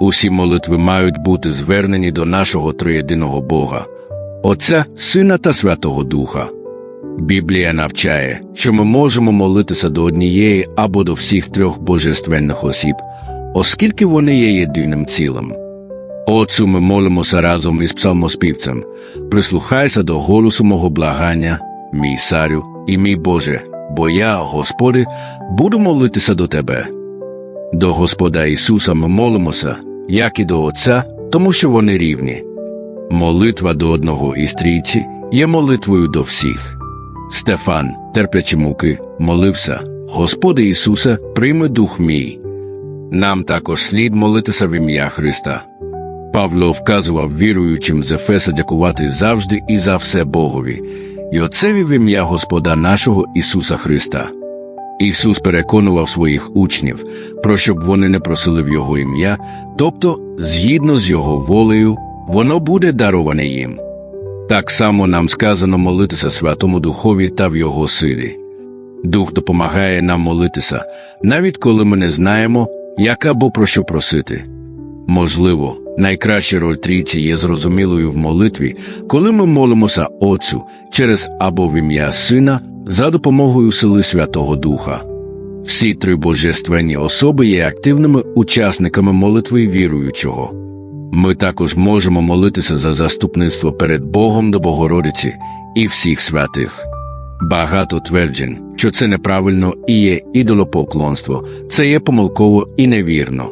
Усі молитви мають бути звернені до нашого триєдиного Бога, Отця, Сина та Святого Духа. Біблія навчає, що ми можемо молитися до однієї або до всіх трьох божественних осіб, оскільки вони є єдиним цілим. Отцю ми молимося разом із псалмоспівцем. Прислухайся до голосу мого благання, мій царю і мій Боже, бо я, Господи, буду молитися до Тебе. До Господа Ісуса ми молимося, як і до Отця, тому що вони рівні. Молитва до одного із трійці є молитвою до всіх. Стефан, терплячи муки, молився: Господи Ісусе, прийми дух мій. Нам також слід молитися в ім'я Христа. Павло вказував віруючим з Ефеса дякувати завжди і за все Богові, і Отцеві в ім'я Господа нашого Ісуса Христа. Ісус переконував своїх учнів, про щоб вони не просили в Його ім'я, тобто, згідно з Його волею, воно буде дароване їм. Так само нам сказано молитися Святому Духові та в Його силі. Дух допомагає нам молитися, навіть коли ми не знаємо, як або про що просити. Можливо, найкраща роль трійці є зрозумілою в молитві, коли ми молимося Отцю через або в ім'я Сина за допомогою сили Святого Духа. Всі три божественні особи є активними учасниками молитви віруючого. Ми також можемо молитися за заступництво перед Богом до Богородиці і всіх святих. Багато тверджень, що це неправильно і є ідолопоклонство, це є помилково і невірно.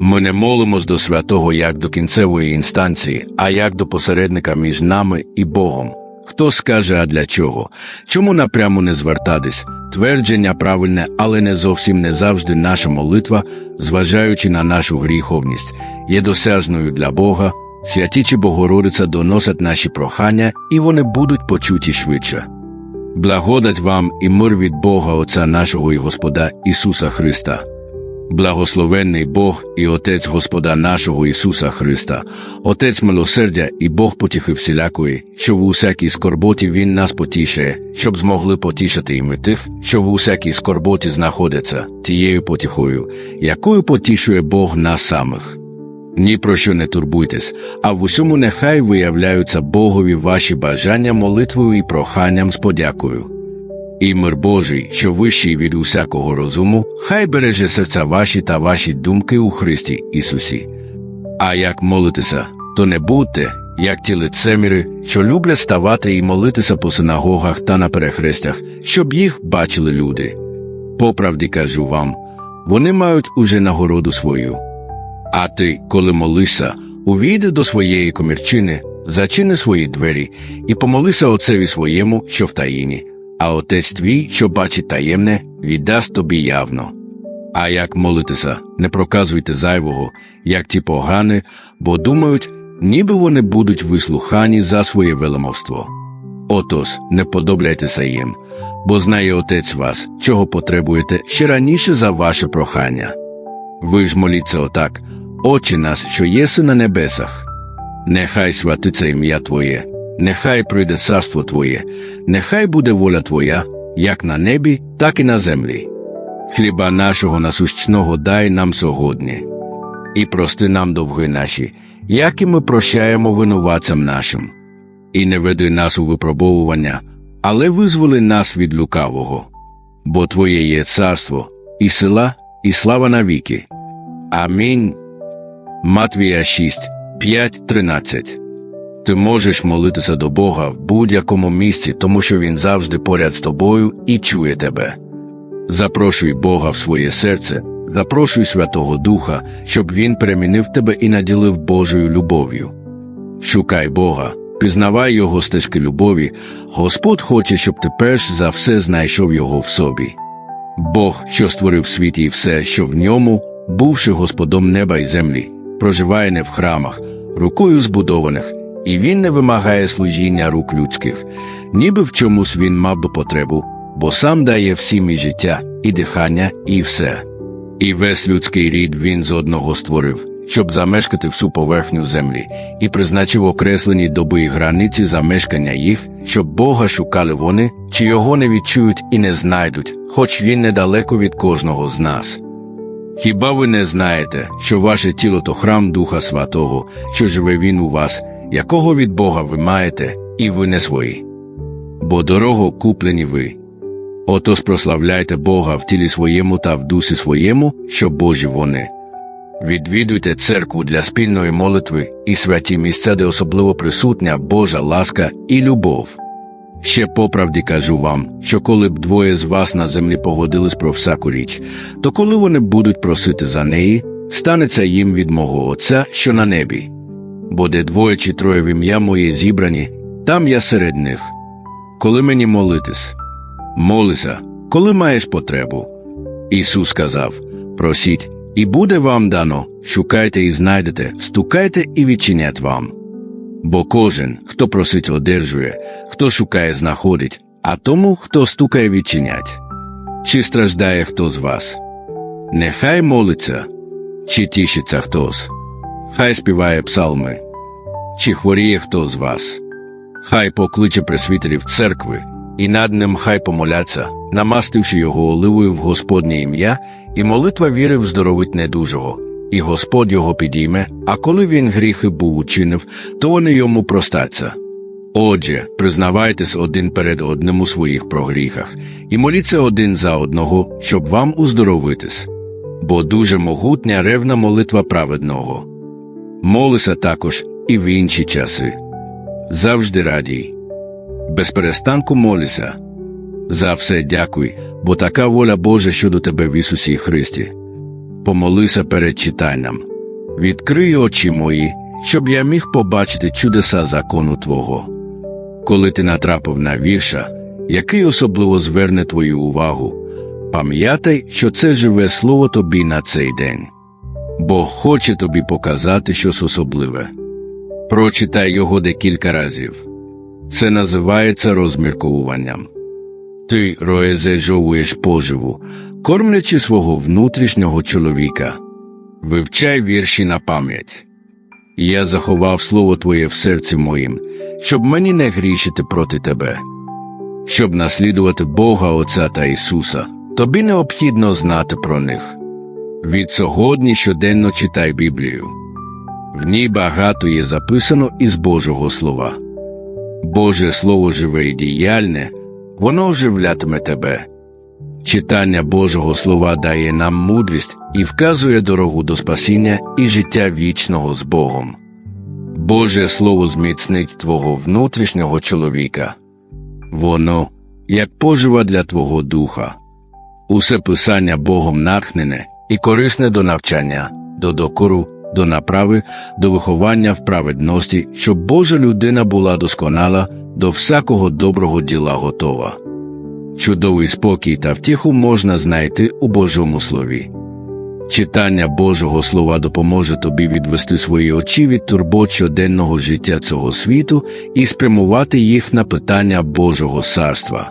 Ми не молимось до святого як до кінцевої інстанції, а як до посередника між нами і Богом. Хто скаже, а для чого? Чому напряму не звертатись? Твердження правильне, але не зовсім не завжди наша молитва, зважаючи на нашу гріховність, є досяжною для Бога. Святі чи Богородиця доносять наші прохання, і вони будуть почуті швидше. Благодать вам і мир від Бога Отця нашого і Господа Ісуса Христа. Благословенний Бог і Отець Господа нашого Ісуса Христа, Отець милосердя і Бог потіхи всілякої, що в усякій скорботі Він нас потішає, щоб змогли потішити і ми тих, що в усякій скорботі знаходяться, тією потіхою, якою потішує Бог нас самих. Ні про що не турбуйтесь, а в усьому нехай виявляються Богові ваші бажання молитвою і проханням з подякою. І мир Божий, що вищий від усякого розуму, хай береже серця ваші та ваші думки у Христі Ісусі. А як молитися, то не будьте, як ті лицеміри, що люблять ставати і молитися по синагогах та на перехрестях, щоб їх бачили люди. По правді кажу вам, вони мають уже нагороду свою. А ти, коли молишся, увійди до своєї комірчини, зачини свої двері і помолися отцеві своєму, що в таїні, а отець твій, що бачить таємне, віддасть тобі явно. А як молитися, не проказуйте зайвого, як ті погани, бо думають, ніби вони будуть вислухані за своє веломовство. Отож, не подобляйтеся їм, бо знає отець вас, чого потребуєте ще раніше за ваше прохання. Ви ж моліться отак, Отче нас, що єси на небесах. Нехай святиться ім'я Твоє, нехай прийде царство Твоє, нехай буде воля Твоя, як на небі, так і на землі. Хліба нашого насущного дай нам сьогодні, і прости нам довги наші, як і ми прощаємо винуватцям нашим. І не веди нас у випробовування, але визволи нас від лукавого. Бо Твоє є царство, і сила, і слава навіки. Амінь. Матвія 6, 5, 13 Ти можеш молитися до Бога в будь-якому місці, тому що Він завжди поряд з тобою і чує тебе. Запрошуй Бога в своє серце, запрошуй Святого Духа, щоб Він перемінив тебе і наділив Божою любов'ю. Шукай Бога, пізнавай Його стежки любові, Господь хоче, щоб ти перш за все знайшов Його в собі. Бог, що створив світ і все, що в ньому, бувши Господом неба і землі, проживає не в храмах, рукою збудованих, і він не вимагає служіння рук людських, ніби в чомусь він мав би потребу, бо сам дає всім і життя, і дихання, і все. І весь людський рід він з одного створив, щоб замешкати всю поверхню землі, і призначив окреслені доби і границі замешкання їх, щоб Бога шукали вони, чи його не відчують і не знайдуть, хоч він недалеко від кожного з нас. Хіба ви не знаєте, що ваше тіло то храм Духа Святого, що живе він у вас, якого від Бога ви маєте, і ви не свої? Бо дорого куплені ви. Отож прославляйте Бога в тілі своєму та в дусі своєму, що Божі вони. Відвідуйте церкву для спільної молитви і святі місця, де особливо присутня Божа ласка і любов. Ще по правді кажу вам, що коли б двоє з вас на землі погодились про всяку річ, то коли вони будуть просити за неї, станеться їм від мого Отця, що на небі. Бо де двоє чи троє в ім'я моє зібрані, там я серед них. Коли мені молитись, молися, коли маєш потребу. Ісус сказав: Просіть, і буде вам дано, шукайте і знайдете, стукайте і відчинять вам. Бо кожен, хто просить, одержує, хто шукає, знаходить, а тому, хто стукає, відчинять. Чи страждає хто з вас? Нехай молиться, чи тішиться хтось, хай співає псалми, чи хворіє хто з вас, хай покличе пресвітерів церкви, і над ним хай помоляться, намастивши його оливою в Господнє ім'я, і молитва віри вздоровить недужого, і Господь його підійме, а коли він гріхи був учинив, то вони йому простаться. Отже, признавайтесь один перед одним у своїх прогріхах, і моліться один за одного, щоб вам уздоровитись. Бо дуже могутня ревна молитва праведного. Молися також і в інші часи. Завжди радій. Без перестанку молися. За все дякуй, бо така воля Божа щодо тебе в Ісусі Христі. Помолися перед читанням. Відкрий очі мої, щоб я міг побачити чудеса закону Твого. Коли ти натрапив на вірша, який особливо зверне твою увагу, пам'ятай, що це живе слово тобі на цей день. Бог хоче тобі показати щось особливе. Прочитай його декілька разів. Це називається розмірковуванням. Ти роезежовуєш поживу, кормлячи свого внутрішнього чоловіка. Вивчай вірші на пам'ять. Я заховав слово Твоє в серці моїм, щоб мені не грішити проти Тебе. Щоб наслідувати Бога Отця та Ісуса, тобі необхідно знати про них. Від сьогодні щоденно читай Біблію. В ній багато є записано із Божого Слова. Боже Слово живе і діяльне, воно оживлятиме тебе. Читання Божого Слова дає нам мудрість і вказує дорогу до спасіння і життя вічного з Богом. Боже Слово зміцнить твого внутрішнього чоловіка. Воно, як пожива для твого духа. Усе писання Богом натхнене і корисне до навчання, до докору, до направи, до виховання в праведності, щоб Божа людина була досконала, до всякого доброго діла готова. Чудовий спокій та втіху можна знайти у Божому Слові. Читання Божого Слова допоможе тобі відвести свої очі від турбот щоденного життя цього світу і спрямувати їх на питання Божого царства.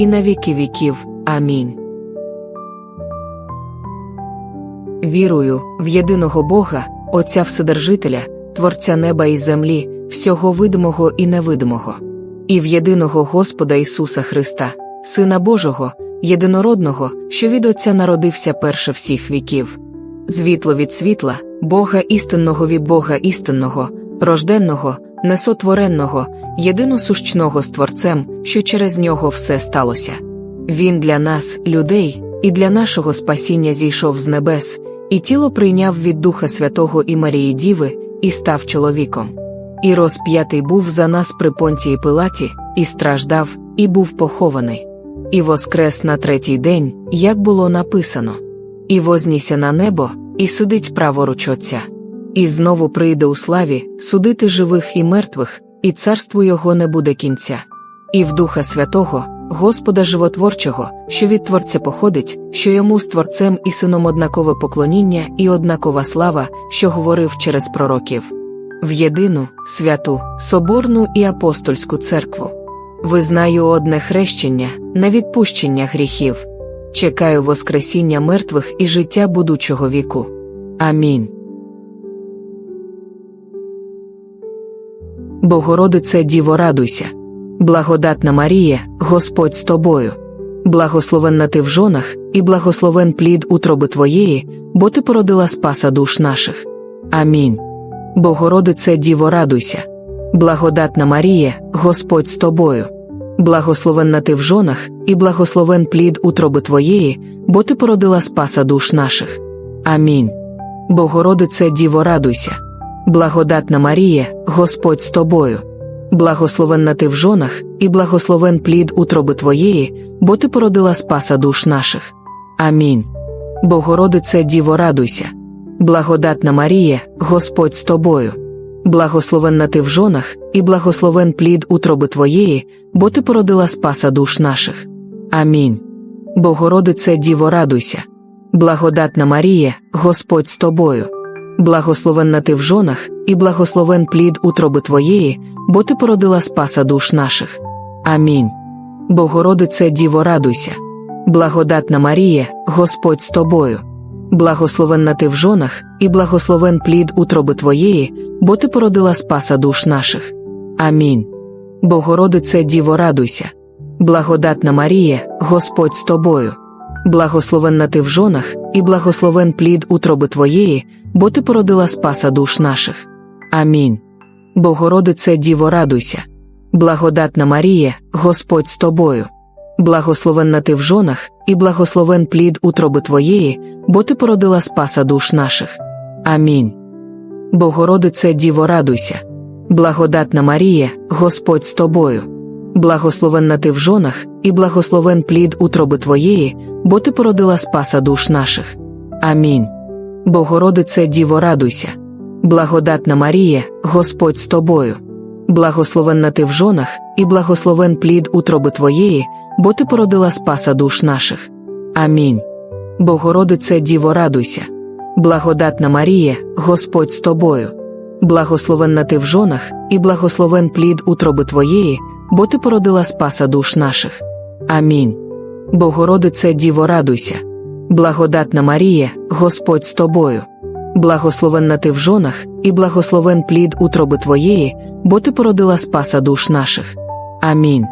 і на віки віків. Амінь. Вірую в єдиного Бога, Отця Вседержителя, Творця неба і землі, всього видимого і невидимого, і в єдиного Господа Ісуса Христа, Сина Божого, єдинородного, що від Отця народився перше всіх віків. Звітло від світла, Бога істинного від Бога істинного, рожденного, несотворенного, єдиносущного з Творцем, що через нього все сталося. Він для нас, людей, і для нашого спасіння зійшов з небес, і тіло прийняв від Духа Святого і Марії Діви, і став чоловіком. І розп'ятий був за нас при понтії Пилаті, і страждав, і був похований. І воскрес на третій день, як було написано, і вознісся на небо, і сидить праворуч Отця. І знову прийде у славі судити живих і мертвих, і царству його не буде кінця. І в Духа Святого, Господа животворчого, що від Творця походить, що йому з Творцем і сином однакове поклоніння і однакова слава, що говорив через пророків. В єдину, святу, соборну і апостольську церкву. Визнаю одне хрещення на відпущення гріхів. Чекаю Воскресіння мертвих і життя будучого віку. Амінь. Богородице Діво радуйся. Благодатна Марія, Господь з тобою. Благословенна ти в жонах, і благословен плід утроби твоєї, бо ти породила спаса душ наших. Амінь. Богородице Діво радуйся. Благодатна Марія, Господь з тобою. Благословенна ти в жонах, і благословен плід утроби твоєї, бо ти породила спаса душ наших. Амінь. Богородице Діво радуйся. Благодатна Марія, Господь з тобою. Благословенна ти в жонах, і благословен плід утроби твоєї, бо ти породила спаса душ наших. Амінь. Богородице Діво радуйся. Благодатна Марія, Господь з тобою. Благословенна ти в жонах, і благословен плід утроби твоєї, бо ти породила спаса душ наших. Амінь. Богородице Діво радуйся. Благодатна Марія, Господь з тобою. Благословенна ти в жонах, і благословен плід утроби твоєї, бо ти породила спаса душ наших. Амінь. Богородице Діво радуйся. Благодатна Марія, Господь з тобою. Благословенна ти в жонах, і благословен плід утроби твоєї, бо ти породила спаса душ наших. Амінь. Богородице Діво радуйся. Благодатна Марія, Господь з тобою. Благословенна ти в жонах, і благословен плід утроби твоєї, бо ти породила спаса душ наших. Амінь. Богородице Діво радуйся. Благодатна Марія, Господь з тобою. Благословенна ти в жонах, і благословен плід утроби твоєї, бо ти породила спаса душ наших. Амінь. Богородице Діво радуйся. Благодатна Марія, Господь з тобою. Благословенна ти в жонах, і благословен плід утроби твоєї, бо ти породила спаса душ наших. Амінь. Богородице Діво радуйся. Благодатна Марія, Господь з тобою. Благословенна ти в жонах, і благословен плід утроби твоєї, бо ти породила спаса душ наших. Амінь. Богородице Діво радуйся. Благодатна Марія, Господь з тобою. Благословенна ти в жонах, і благословен плід утроби твоєї, бо ти породила спаса душ наших. Амінь. Богородице Діво радуйся. Благодатна Марія, Господь з тобою. Благословенна ти в жонах, і благословен плід утроби твоєї, бо ти породила спаса душ наших. Амінь.